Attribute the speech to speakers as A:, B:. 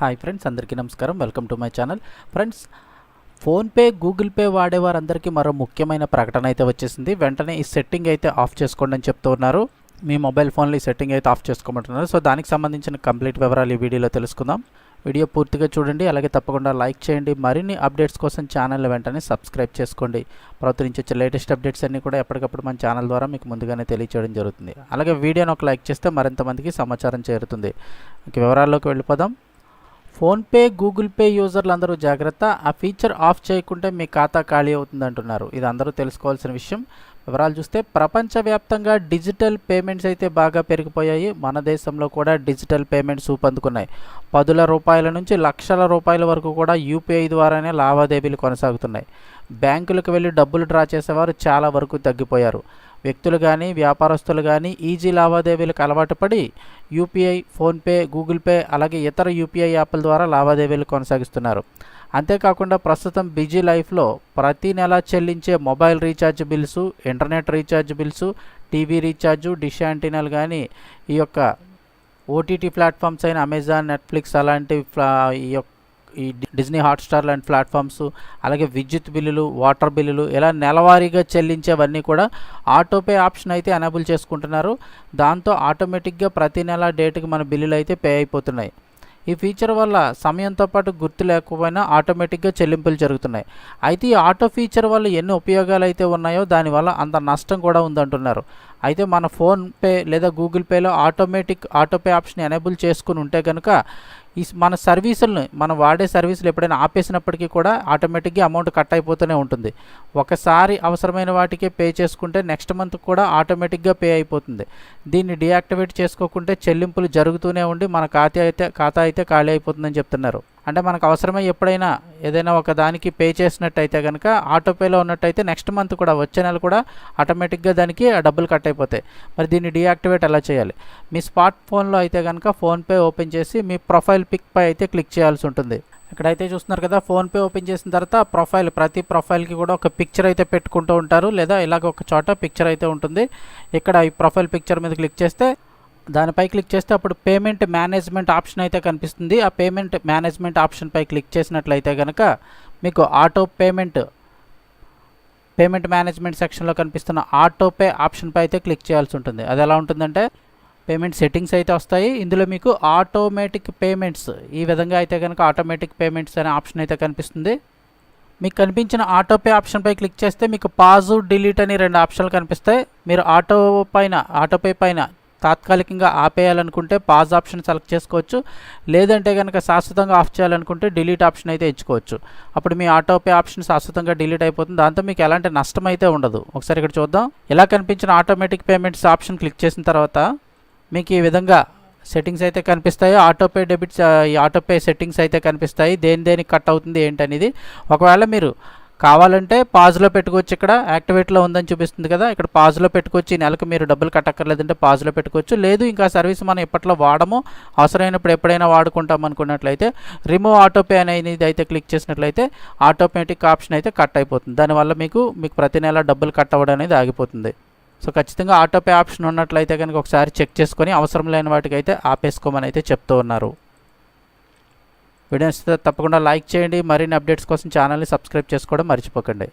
A: Hi friends అందరికీ నమస్కారం. Welcome to my channel friends PhonePe Google Pay వాడేవారందరికీ మరో ముఖ్యమైన ప్రకటన అయితే వచ్చేసింది. వెంటనే ఈ సెట్టింగ్ అయితే ఆఫ్ చేసుకోండి అని చెప్తూ ఉన్నారు. మీ మొబైల్ ఫోన్లో ఈ సెట్టింగ్ అయితే ఆఫ్ చేసుకోమంటున్నారు. సో దానికి సంబంధించిన కంప్లీట్ వివరాలు ఈ వీడియోలో తెలుసుకుందాం. వీడియో పూర్తిగా చూడండి. అలాగే తప్పకుండా లైక్ చేయండి. మరిన్ని అప్డేట్స్ కోసం ఛానల్ వెంటనే సబ్స్క్రైబ్ చేసుకోండి. ప్రభుత్వం నుంచి వచ్చే లేటెస్ట్ అప్డేట్స్ అన్నీ కూడా ఎప్పటికప్పుడు మన ఛానల్ ద్వారా మీకు ముందుగానే తెలియచేయడం జరుగుతుంది. అలాగే వీడియోని ఒక లైక్ చేస్తే మరింత మందికి సమాచారం చేరుతుంది. ఇంక వివరాల్లోకి వెళ్ళిపోదాం. ఫోన్పే గూగుల్ పే యూజర్లు అందరూ జాగ్రత్త ఆ ఫీచర్ ఆఫ్ చేయకుంటే మీ ఖాతా ఖాళీ అవుతుంది అంటున్నారు ఇది అందరూ తెలుసుకోవాల్సిన విషయం. వివరాలు చూస్తే ప్రపంచవ్యాప్తంగా డిజిటల్ పేమెంట్స్ అయితే బాగా పెరిగిపోయాయి. మన దేశంలో కూడా డిజిటల్ పేమెంట్స్ ఊపందుకున్నాయి. పదుల రూపాయల నుంచి లక్షల రూపాయల వరకు కూడా యూపీఐ ద్వారానే లావాదేవీలు కొనసాగుతున్నాయి. బ్యాంకులకు వెళ్ళి డబ్బులు డ్రా చేసేవారు చాలా వరకు తగ్గిపోయారు. వ్యక్తులు కానీ వ్యాపారస్తులు కానీ ఈజీ లావాదేవీలకు అలవాటు పడి యూపీఐ ఫోన్పే గూగుల్ పే అలాగే ఇతర యూపీఐ యాప్ల ద్వారా లావాదేవీలు కొనసాగిస్తున్నారు. అంతేకాకుండా ప్రస్తుతం బిజీ లైఫ్లో ప్రతి నెల చెల్లించే mobile recharge bills internet recharge bills TV recharge dish యాంటీనాలు కానీ ఈ యొక్క ఓటీటీ ప్లాట్ఫామ్స్ అయిన అమెజాన్ నెట్ఫ్లిక్స్ అలాంటి ఫ్లా ఈ యొక్క ఈ డిజ్నీ హాట్స్టార్ లాంటి ప్లాట్ఫామ్స్ అలాగే విద్యుత్ బిల్లులు వాటర్ బిల్లులు ఇలా నెలవారీగా చెల్లించేవన్నీ కూడా ఆటోపే ఆప్షన్ అయితే ఎనేబుల్ చేసుకుంటున్నారు. దాంతో ఆటోమేటిక్గా ప్రతి నెల డేట్కి మన బిల్లులు అయితే పే అయిపోతున్నాయి. ఈ ఫీచర్ వల్ల సమయంతో పాటు గుర్తు లేకపోయినా ఆటోమేటిక్గా చెల్లింపులు జరుగుతున్నాయి. అయితే ఈ ఆటో ఫీచర్ వల్ల ఎన్ని ఉపయోగాలు అయితే ఉన్నాయో దానివల్ల అంత నష్టం కూడా ఉందంటున్నారు. అయితే మన ఫోన్పే లేదా గూగుల్ పేలో ఆటోమేటిక్ ఆటోపే ఆప్షన్ ఎనేబుల్ చేసుకుని ఉంటే కనుక ఈ మన సర్వీసులను మనం వాడే సర్వీసులు ఎప్పుడైనా ఆపేసినప్పటికీ కూడా ఆటోమేటిక్గా అమౌంట్ కట్ అయిపోతూనే ఉంటుంది. ఒకసారి అవసరమైన వాటికే పే చేసుకుంటే నెక్స్ట్ మంత్ కూడా ఆటోమేటిక్గా పే అయిపోతుంది. దీన్ని డియాక్టివేట్ చేసుకోకుంటే చెల్లింపులు జరుగుతూనే ఉండి మన ఖాతా అయితే ఖాతా అయితే ఖాళీ అయిపోతుందని చెప్తున్నారు. అంటే మనకు అవసరమై ఎప్పుడైనా ఏదైనా ఒక దానికి పే చేసినట్టయితే కనుక ఆటోపేలో ఉన్నట్టయితే నెక్స్ట్ మంత్ కూడా వచ్చే నెల కూడా ఆటోమేటిక్గా దానికి ఆ డబ్బులు కట్ అయిపోతాయి. మరి దీన్ని డీయాక్టివేట్ ఎలా చేయాలి? మీ స్మార్ట్ ఫోన్లో అయితే కనుక ఫోన్పే ఓపెన్ చేసి మీ ప్రొఫైల్ పిక్ పై అయితే క్లిక్ చేయాల్సి ఉంటుంది. ఇక్కడైతే చూస్తున్నారు కదా ఫోన్పే ఓపెన్ చేసిన తర్వాత ప్రొఫైల్ ప్రతి ప్రొఫైల్కి కూడా ఒక పిక్చర్ అయితే పెట్టుకుంటూ ఉంటారు. లేదా ఇలాగ ఒక చోట పిక్చర్ అయితే ఉంటుంది. ఇక్కడ ఈ ప్రొఫైల్ పిక్చర్ మీద క్లిక్ చేస్తే దానిపై క్లిక్ చేస్తే అప్పుడు పేమెంట్ మేనేజ్మెంట్ ఆప్షన్ అయితే కనిపిస్తుంది. ఆ పేమెంట్ మేనేజ్మెంట్ ఆప్షన్పై క్లిక్ చేసినట్లయితే కనుక మీకు ఆటో పేమెంట్ పేమెంట్ మేనేజ్మెంట్ సెక్షన్లో కనిపిస్తున్న ఆటోపే ఆప్షన్పై అయితే క్లిక్ చేయాల్సి ఉంటుంది. అది ఎలా ఉంటుందంటే పేమెంట్ సెట్టింగ్స్ అయితే వస్తాయి. ఇందులో మీకు ఆటోమేటిక్ పేమెంట్స్ ఈ విధంగా అయితే కనుక ఆటోమేటిక్ పేమెంట్స్ అనే ఆప్షన్ అయితే కనిపిస్తుంది. మీకు కనిపించిన ఆటోపే ఆప్షన్పై క్లిక్ చేస్తే మీకు పాజు డిలీట్ అని రెండు ఆప్షన్లు కనిపిస్తాయి. మీరు ఆటో పైన ఆటోపే పైన తాత్కాలికంగా ఆపేయాలనుకుంటే పాజ్ ఆప్షన్ సెలెక్ట్ చేసుకోవచ్చు. లేదంటే కనుక శాశ్వతంగా ఆఫ్ చేయాలనుకుంటే డిలీట్ ఆప్షన్ అయితే ఇచ్చుకోవచ్చు అప్పుడు మీ ఆటోపే ఆప్షన్ శాశ్వతంగా డిలీట్ అయిపోతుంది. దాంతో మీకు ఎలాంటి నష్టం అయితే ఉండదు. ఒకసారి ఇక్కడ చూద్దాం. ఇలా కనిపించిన ఆటోమేటిక్ పేమెంట్స్ ఆప్షన్ క్లిక్ చేసిన తర్వాత మీకు ఈ విధంగా సెట్టింగ్స్ అయితే కనిపిస్తాయి. ఆటోపే డెబిట్స్ ఈ ఆటోపే సెట్టింగ్స్ అయితే కనిపిస్తాయి. దేని దేనికి కట్ అవుతుంది ఏంటనేది. ఒకవేళ మీరు కావాలంటే పాజ్లో పెట్టుకోవచ్చు ఇక్కడ. యాక్టివేట్లో ఉందని చూపిస్తుంది కదా. ఇక్కడ పాజ్లో పెట్టుకోవచ్చు. ఈ నెలకు మీరు డబ్బులు కట్టక్కర్లేదంటే పాజ్లో పెట్టుకోవచ్చు. లేదు ఇంకా సర్వీస్ మనం ఎప్పట్లో వాడము అవసరమైనప్పుడు ఎప్పుడైనా వాడుకుంటాం అనుకున్నట్లయితే రిమూవ్ ఆటోపే అనేది అయితే క్లిక్ చేసినట్లయితే ఆటోమేటిక్ ఆప్షన్ అయితే కట్ అయిపోతుంది. దానివల్ల మీకు మీకు ప్రతి నెల డబ్బులు కట్ అవ్వడం అనేది ఆగిపోతుంది. సో ఖచ్చితంగా ఆటోపే ఆప్షన్ ఉన్నట్లయితే కనుక ఒకసారి చెక్ చేసుకొని అవసరం లేని వాటికి అయితే ఆపేసుకోమని అయితే చెప్తూ ఉన్నారు. వీడియోస్ తప్పకుండా లైక్ చేయండి. మరిన్ని అప్డేట్స్ కోసం ఛానల్ని సబ్స్క్రైబ్ చేసుకోవడం మర్చిపోకండి.